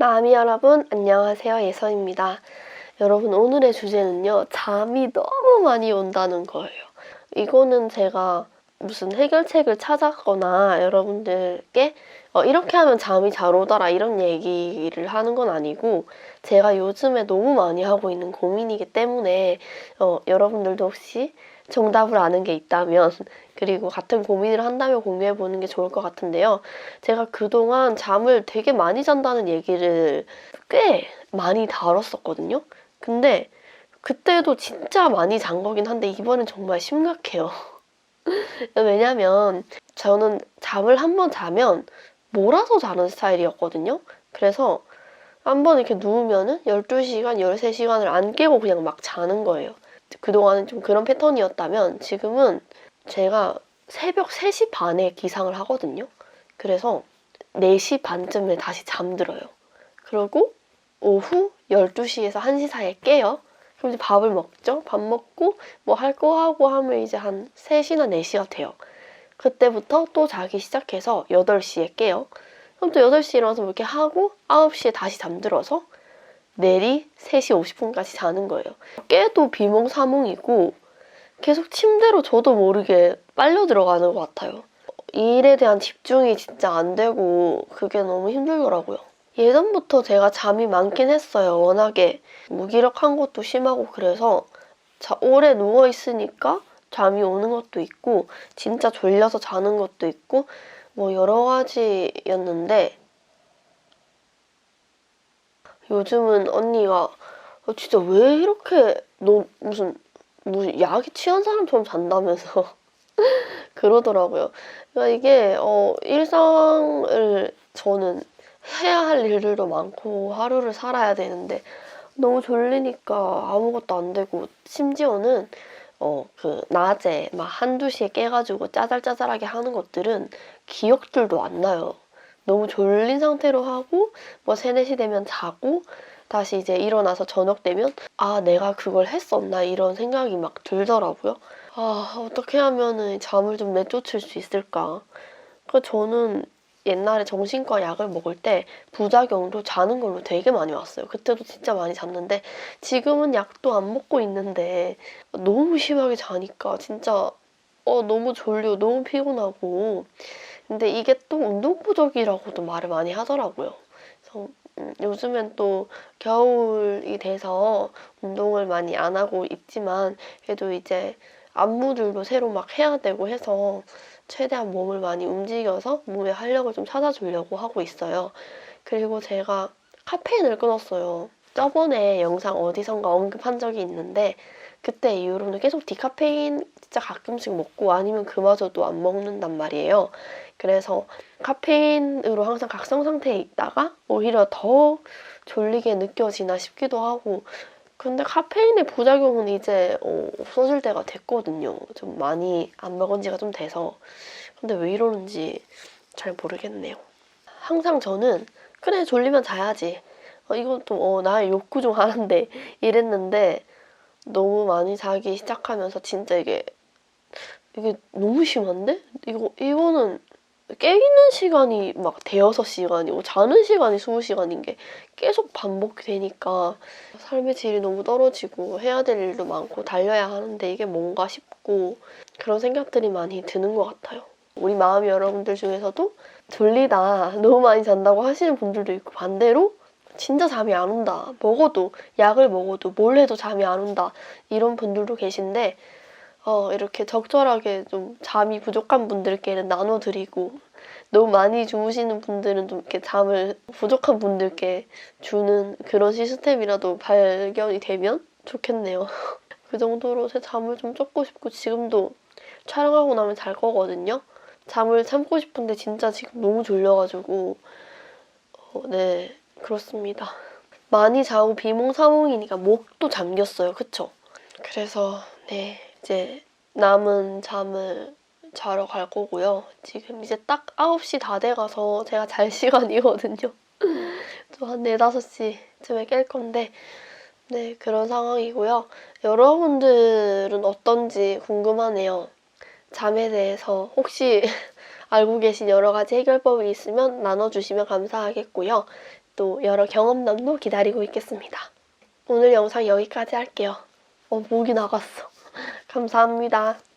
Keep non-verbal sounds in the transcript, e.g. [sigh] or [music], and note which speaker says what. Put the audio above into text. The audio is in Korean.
Speaker 1: 마미 여러분, 안녕하세요. 예선입니다. 여러분, 오늘의 주제는요, 잠이 너무 많이 온다는 거예요. 이거는 제가 무슨 해결책을 찾았거나 여러분들께 어, 이렇게 하면 잠이 잘 오더라 이런 얘기를 하는 건 아니고 제가 요즘에 너무 많이 하고 있는 고민이기 때문에 어, 여러분들도 혹시 정답을 아는 게 있다면 그리고 같은 고민을 한다면 공유해 보는 게 좋을 것 같은데요. 제가 그동안 잠을 되게 많이 잔다는 얘기를 꽤 많이 다뤘었거든요. 근데 그때도 진짜 많이 잔 거긴 한데 이번엔 정말 심각해요. 왜냐면 저는 잠을 한 번 자면 몰아서 자는 스타일이었거든요. 그래서 한 번 이렇게 누우면은 12시간, 13시간을 안 깨고 그냥 막 자는 거예요. 그동안은 좀 그런 패턴이었다면 지금은 제가 새벽 3시 반에 기상을 하거든요. 그래서 4시 반쯤에 다시 잠들어요. 그리고 오후 12시에서 1시 사이에 깨요. 그럼 이제 밥을 먹죠. 밥 먹고 뭐 할 거 하고 하면 이제 한 3시나 4시가 돼요. 그때부터 또 자기 시작해서 8시에 깨요. 그럼 또 8시에 일어나서 뭐 이렇게 하고 9시에 다시 잠들어서 내리 3시 50분까지 자는 거예요. 깨도 비몽사몽이고 계속 침대로 저도 모르게 빨려 들어가는 것 같아요. 일에 대한 집중이 진짜 안 되고 그게 너무 힘들더라고요. 예전부터 제가 잠이 많긴 했어요. 워낙에 무기력한 것도 심하고 그래서 자, 오래 누워 있으니까 잠이 오는 것도 있고 진짜 졸려서 자는 것도 있고 뭐 여러 가지였는데 요즘은 언니가 어, 진짜 왜 이렇게 너 무슨 무슨 약이 취한 사람처럼 잔다면서 [laughs] 그러더라고요. 그러니까 이게 어 일상을 저는 해야 할 일들도 많고 하루를 살아야 되는데 너무 졸리니까 아무것도 안 되고 심지어는 어 그 낮에 막 한두 시에 깨가지고 짜잘짜잘하게 하는 것들은 기억들도 안 나요. 너무 졸린 상태로 하고 뭐 세네 시 되면 자고 다시 이제 일어나서 저녁 되면 아 내가 그걸 했었나 이런 생각이 막 들더라고요. 아 어떻게 하면은 잠을 좀 내쫓을 수 있을까? 그 저는 옛날에 정신과 약을 먹을 때 부작용도 자는 걸로 되게 많이 왔어요. 그때도 진짜 많이 잤는데 지금은 약도 안 먹고 있는데 너무 심하게 자니까 진짜 어 너무 졸리고 너무 피곤하고 근데 이게 또 운동 부족이라고도 말을 많이 하더라고요. 그래서 음, 요즘엔 또 겨울이 돼서 운동을 많이 안 하고 있지만 그래도 이제 안무들도 새로 막 해야 되고 해서 최대한 몸을 많이 움직여서 몸의 활력을 좀 찾아주려고 하고 있어요. 그리고 제가 카페인을 끊었어요. 저번에 영상 어디선가 언급한 적이 있는데 그때 이후로는 계속 디카페인 진짜 가끔씩 먹고 아니면 그마저도 안 먹는단 말이에요. 그래서 카페인으로 항상 각성 상태에 있다가 오히려 더 졸리게 느껴지나 싶기도 하고 근데 카페인의 부작용은 이제 어, 없어질 때가 됐거든요. 좀 많이 안 먹은 지가 좀 돼서. 근데 왜 이러는지 잘 모르겠네요. 항상 저는 그래 졸리면 자야지. 어, 이것도 어, 나의 욕구 중 하나인데 [laughs] 이랬는데 너무 많이 자기 시작하면서 진짜 이게 이게 너무 심한데? 이거 이거는 깨있는 시간이 막 대여섯 시간이고 자는 시간이 스무 시간인 게 계속 반복되니까 삶의 질이 너무 떨어지고 해야 될 일도 많고 달려야 하는데 이게 뭔가 싶고 그런 생각들이 많이 드는 것 같아요. 우리 마음 여러분들 중에서도 졸리다 너무 많이 잔다고 하시는 분들도 있고 반대로 진짜 잠이 안 온다 먹어도 약을 먹어도 뭘 해도 잠이 안 온다 이런 분들도 계신데 어, 이렇게 적절하게 좀 잠이 부족한 분들께는 나눠드리고 너무 많이 주무시는 분들은 좀 이렇게 잠을 부족한 분들께 주는 그런 시스템이라도 발견이 되면 좋겠네요. [laughs] 그 정도로 제 잠을 좀 쫓고 싶고 지금도 촬영하고 나면 잘 거거든요. 잠을 참고 싶은데 진짜 지금 너무 졸려가지고 어, 네 그렇습니다. 많이 자고 비몽사몽이니까 목도 잠겼어요. 그쵸? 그래서 네 이제 남은 잠을 자러 갈 거고요. 지금 이제 딱 9시 다 돼가서 제가 잘 [laughs] 시간이거든요. 저한 4, 5시쯤에 깰 건데 네 그런 상황이고요. 여러분들은 어떤지 궁금하네요. 잠에 대해서 혹시 [laughs] 알고 계신 여러 가지 해결법이 있으면 나눠주시면 감사하겠고요. 또 여러 경험담도 기다리고 있겠습니다. 오늘 영상 여기까지 할게요. 어, 목이 나갔어. 감사합니다.